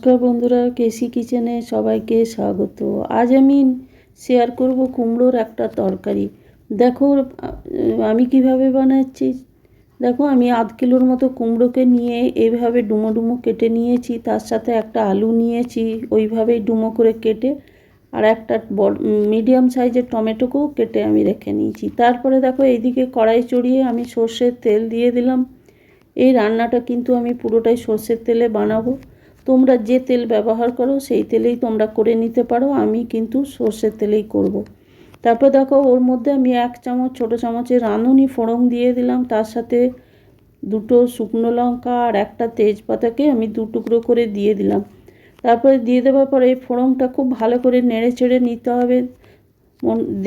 নমস্কার বন্ধুরা, কেসি কিচেনে সবাইকে স্বাগত। আজ আমি শেয়ার করব কুমড়োর একটা তরকারি। দেখো আমি কীভাবে বানাচ্ছি? দেখো, আমি আধ কিলোর মতো কুমড়োকে নিয়ে এইভাবে ডুমো ডুমো কেটে নিয়েছি। তার সাথে একটা আলু নিয়েছি, ওইভাবেই ডুমো করে কেটে, আর একটা বড় মিডিয়াম সাইজের টমেটোকেও কেটে আমি রেখে নিয়েছি। তারপরে দেখো, এইদিকে কড়াই চড়িয়ে আমি সর্ষের তেল দিয়ে দিলাম। এই রান্নাটা কিন্তু আমি পুরোটাই সর্ষের তেলে বানাবো। তোমরা যে তেল ব্যবহার করো, সেই তেলেই তোমরা করে নিতে পারো, আমি কিন্তু সর্ষের তেলেই করব। তারপর দেখো, ওর মধ্যে আমি এক চামচ, ছোটো চামচে রাঁধুনি ফোড়ন দিয়ে দিলাম। তার সাথে দুটো শুকনো লঙ্কা আর একটা তেজপাতাকে আমি দু টুকরো করে দিয়ে দিলাম। তারপরে দিয়ে দেওয়ার পরে এই ফোড়নটা খুব ভালো করে নেড়ে চেড়ে নিতে হবে।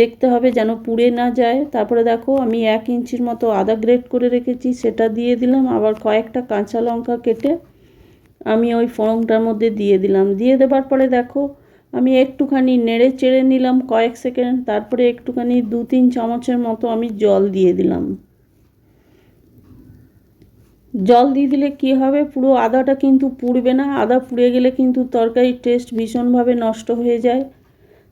দেখতে হবে যেন পুড়ে না যায়। তারপরে দেখো, আমি এক ইঞ্চির মতো আদা গ্রেট করে রেখেছি, সেটা দিয়ে দিলাম। আবার কয়েকটা কাঁচা লঙ্কা কেটে আমি ওই ফোড়নটার মধ্যে দিয়ে দিলাম। দিয়ে দেবার পরে দেখো, আমি একটুখানি নেড়ে চেড়ে নিলাম কয়েক সেকেন্ড, তারপরে একটুখানি দু তিন চামচের মতো আমি জল দিয়ে দিলাম। জল দিয়ে দিলে কি হবে? পুরো আদাটা কিন্তু পুড়বে না, আদা পুড়ে গেলে কিন্তু তরকারির টেস্ট ভীষণভাবে নষ্ট হয়ে যায়।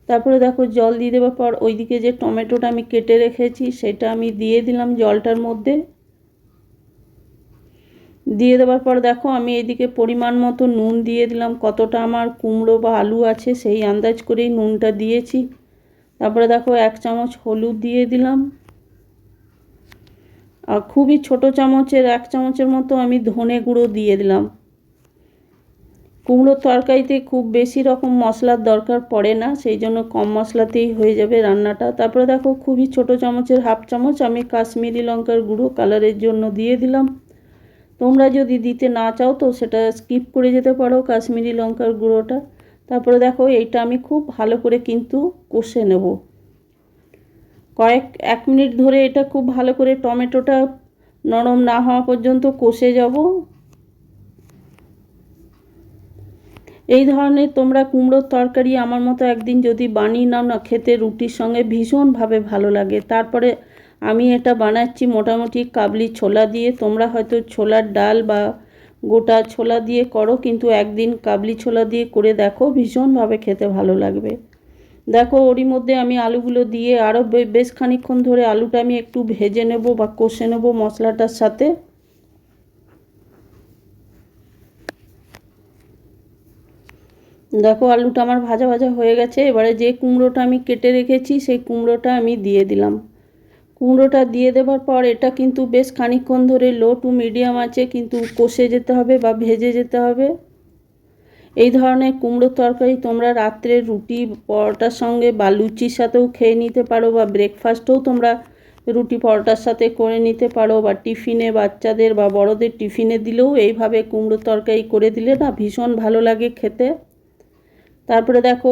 তারপরে দেখো, জল দিয়ে দেওয়ার পর ওইদিকে যে টমেটোটা আমি কেটে রেখেছি, সেটা আমি দিয়ে দিলাম জলটার মধ্যে। দিয়ে দেওয়ার পর দেখো আমি এদিকে পরিমাণ মতো নুন দিয়ে দিলাম। কতটা আমার কুমড়ো বা আলু আছে সেই আন্দাজ করেই নুনটা দিয়েছি। তারপরে দেখো এক চামচ হলুদ দিয়ে দিলাম। আর খুবই ছোট চামচের, এক চামচের মতো আমি ধনে গুঁড়ো দিয়ে দিলাম। কুমড়োর তরকারিতে খুব বেশি রকম মশলার দরকার পড়ে না, সেই জন্য কম মশলাতেই হয়ে যাবে রান্নাটা। তারপরে দেখো খুবই ছোট চামচের হাফ চামচ আমি কাশ্মীরি লঙ্কার গুঁড়ো কালারের জন্য দিয়ে দিলাম। তোমরা যদি দিতে না চাও তো সেটা স্কিপ করে যেতে পারো কাশ্মীরি লঙ্কার গুঁড়োটা। তারপরে দেখো এইটা আমি খুব ভালো করে কিন্তু কষে নেব। কয়েক, এক মিনিট ধরে এটা খুব ভালো করে টমেটোটা নরম না হওয়া পর্যন্ত কষে যাব। এই ধরনের তোমরা কুমড়োর তরকারি আমার মতো একদিন যদি বানিয়ে নাও না, খেতে রুটির সঙ্গে ভীষণভাবে ভালো লাগে। তারপরে আমি এটা বানাচ্ছি মোটামুটি কাবলি ছোলা দিয়ে। তোমরা হয়তো ছোলার ডাল বা গোটা ছোলা দিয়ে করো, কিন্তু একদিন কাবলি ছোলা দিয়ে করে দেখো, ভীষণভাবে খেতে ভালো লাগবে। দেখো, ওরই মধ্যে আমি আলুগুলো দিয়ে আরও বেশ খানিক্ষণ ধরে আলুটা আমি একটু ভেজে নেব বা কষে নেব মশলাটার সাথে। দেখো, আলুটা আমার ভাজা ভাজা হয়ে গেছে। এবারে যে কুমড়োটা আমি কেটে রেখেছি, সেই কুমড়োটা আমি দিয়ে দিলাম। কুমড়োটা দিয়ে দেওয়ার পর এটা কিন্তু বেশ খানিকক্ষণ ধরে লো টু মিডিয়াম আছে কিন্তু কষে যেতে হবে বা ভেজে যেতে হবে। এই ধরনের কুমড়োর তরকারি তোমরা রাত্রে রুটি, পরোটার সঙ্গে বা লুচির সাথেও খেয়ে নিতে পারো বা ব্রেকফাস্টেও তোমরা রুটি, পরোটার সাথে করে নিতে পারো বা টিফিনে বাচ্চাদের বা বড়দের টিফিনে দিলেও এইভাবে কুমড়োর তরকারি করে দিলে না ভীষণ ভালো লাগে খেতে। তারপরে দেখো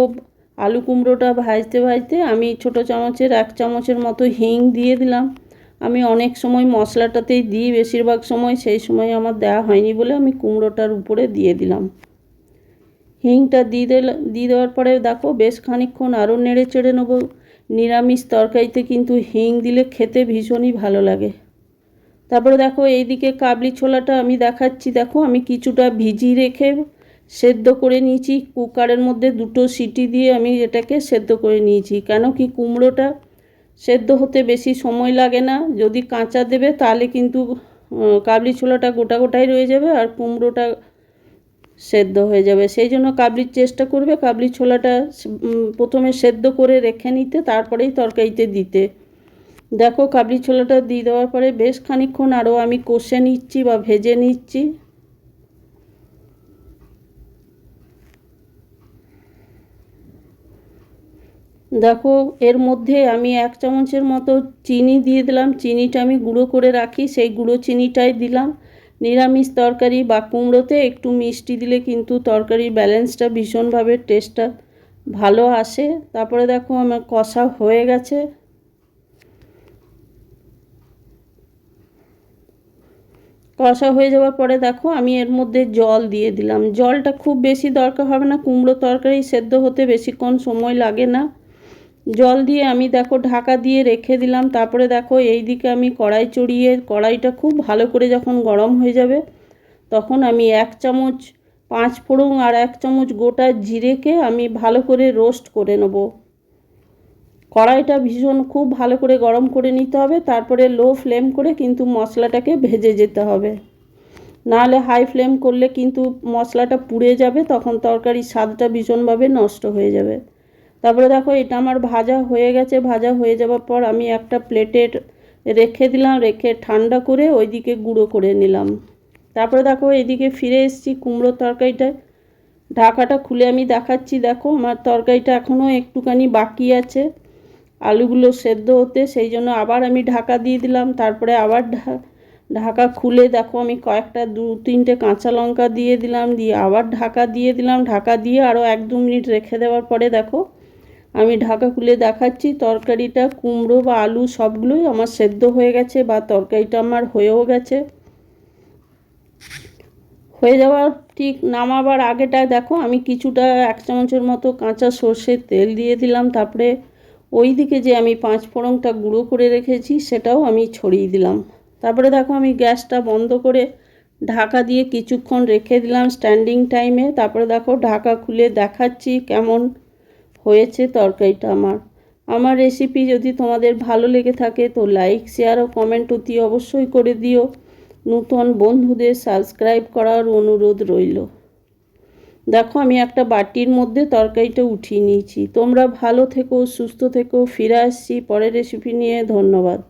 আলু কুমড়োটা ভাজতে ভাজতে আমি ছোট চামচের এক চামচের মতো হিং দিয়ে দিলাম। আমি অনেক সময় মশলাটাতেই দিই, বেশিরভাগ সময় সেই সময় আমার দেওয়া হয়নি বলে আমি কুমড়োটার উপরে দিয়ে দিলাম। হিংটা দিয়ে দিয়ে দেওয়ার পরে দেখো বেশ খানিক্ষণ আরও নেড়ে চেড়ে নেব। নিরামিষ তরকারিতে কিন্তু হিং দিলে খেতে ভীষণই ভালো লাগে। তারপরে দেখো এইদিকে কাবলি ছোলাটা আমি দেখাচ্ছি। দেখো আমি কিছুটা ভিজিয়ে রেখে সেদ্ধ করে নিয়েছি। কুকারের মধ্যে দুটো সিটি দিয়ে আমি এটাকে সেদ্ধ করে নিয়েছি। কেন কি কুমড়োটা সেদ্ধ হতে বেশি সময় লাগে না। যদি কাঁচা দেবে তাহলে কিন্তু কাবলি ছোলাটা গোটা গোটাই রয়ে যাবে আর কুমড়োটা সেদ্ধ হয়ে যাবে। সেই জন্য কাবলির চেষ্টা করবে কাবলি ছোলাটা প্রথমে সেদ্ধ করে রেখে নিতে, তারপরেই তরকারিতে দিতে। দেখো কাবলি ছোলাটা দিয়ে দেওয়ার পরে বেশ খানিক্ষণ আরও আমি কষে নিচ্ছি বা ভেজে নিচ্ছি। দেখো, এর মধ্যে আমি এক চামচের মতো চিনি দিয়ে দিলাম। চিনিটা আমি গুঁড়ো করে রাখি, সেই গুঁড়ো চিনিটাই দিলাম। নিরামিষ তরকারি বা কুমড়োতে একটু মিষ্টি দিলে কিন্তু তরকারির ব্যালেন্সটা ভীষণভাবে টেস্টটা ভালো আসে। তারপরে দেখো, আমার কষা হয়ে গেছে। কষা হয়ে যাওয়ার পরে দেখো, আমি এর মধ্যে জল দিয়ে দিলাম। জলটা খুব বেশি দরকার হবে না। কুমড়ো তরকারি সেদ্ধ হতে বেশিক্ষণ সময় লাগে না। জল দিয়ে আমি দেখো ঢাকা দিয়ে রেখে দিলাম। তারপরে দেখো এই দিকে আমি কড়াই চড়িয়ে, কড়াইটা খুব ভালো করে যখন গরম হয়ে যাবে, তখন আমি এক চামচ পাঁচ ফোড়ন আর এক চামচ গোটা জিরেকে আমি ভালো করে রোস্ট করে নেব। কড়াইটা ভীষণ খুব ভালো করে গরম করে নিতে হবে, তারপরে লো ফ্লেম করে কিন্তু মশলাটাকে ভেজে যেতে হবে। নাহলে হাই ফ্লেম করলে কিন্তু মশলাটা পুড়ে যাবে, তখন তরকারির স্বাদটা ভীষণভাবে নষ্ট হয়ে যাবে। তারপরে দেখো এটা আমার ভাজা হয়ে গেছে, ভাজা হয়ে যাওয়ার পর আমি একটা প্লেটের রেখে দিলাম, রেখে ঠান্ডা করে ওইদিকে গুঁড়ো করে নিলাম। তারপরে দেখো এদিকে ফিরে এসেছি কুমড়োর তরকারিটা ঢাকাটা খুলে আমি দেখাচ্ছি, দেখো আমার তরকারিটা এখনও একটুখানি বাকি আছে। আলুগুলো সেদ্ধ হতে, সেই জন্য আবার আমি ঢাকা দিয়ে দিলাম। তারপরে আবার ঢাকা খুলে দেখো আমি কয়েকটা, দু, তিনটে কাঁচা লঙ্কা দিয়ে দিলাম, দিয়ে আবার ঢাকা দিয়ে দিলাম। ঢাকা দিয়ে আরও এক দু মিনিট রেখে দেওয়ার পরে দেখো আমি ঢাকা খুলে দেখাচ্ছি, তরকারিটা কুমড়ো বা আলু সবগুলোই আমার সেদ্ধ হয়ে গেছে বা তরকারিটা আমার হয়েও গেছে। হয়ে যাওয়ার ঠিক নামাবার আগেটা দেখো, আমি কিছুটা এক চামচের মতো কাঁচা সর্ষের তেল দিয়ে দিলাম, তারপরে ওই দিকে যে আমি পাঁচ ফোড়নটা গুঁড়ো করে রেখেছি সেটাও আমি ছড়িয়ে দিলাম। তারপরে দেখো আমি গ্যাসটা বন্ধ করে ঢাকা দিয়ে কিছুক্ষণ রেখে দিলাম স্ট্যান্ডিং টাইমে তারপরে দেখো ঢাকা খুলে দেখাচ্ছি কেমন হয়েছে তরকারিটা আমার। আমার রেসিপি যদি তোমাদের ভালো লেগে থাকে তো লাইক শেয়ার ও কমেন্ট অতি অবশ্যই করে দিও। নতুন বন্ধুদের সাবস্ক্রাইব করার অনুরোধ রইল। দেখো আমি একটা বাটির মধ্যে তরকারিটা উঠিয়ে নিয়েছি। তোমরা ভালো থেকো, সুস্থ থেকো, ফিরে আসছি পরের রেসিপি নিয়ে। ধন্যবাদ।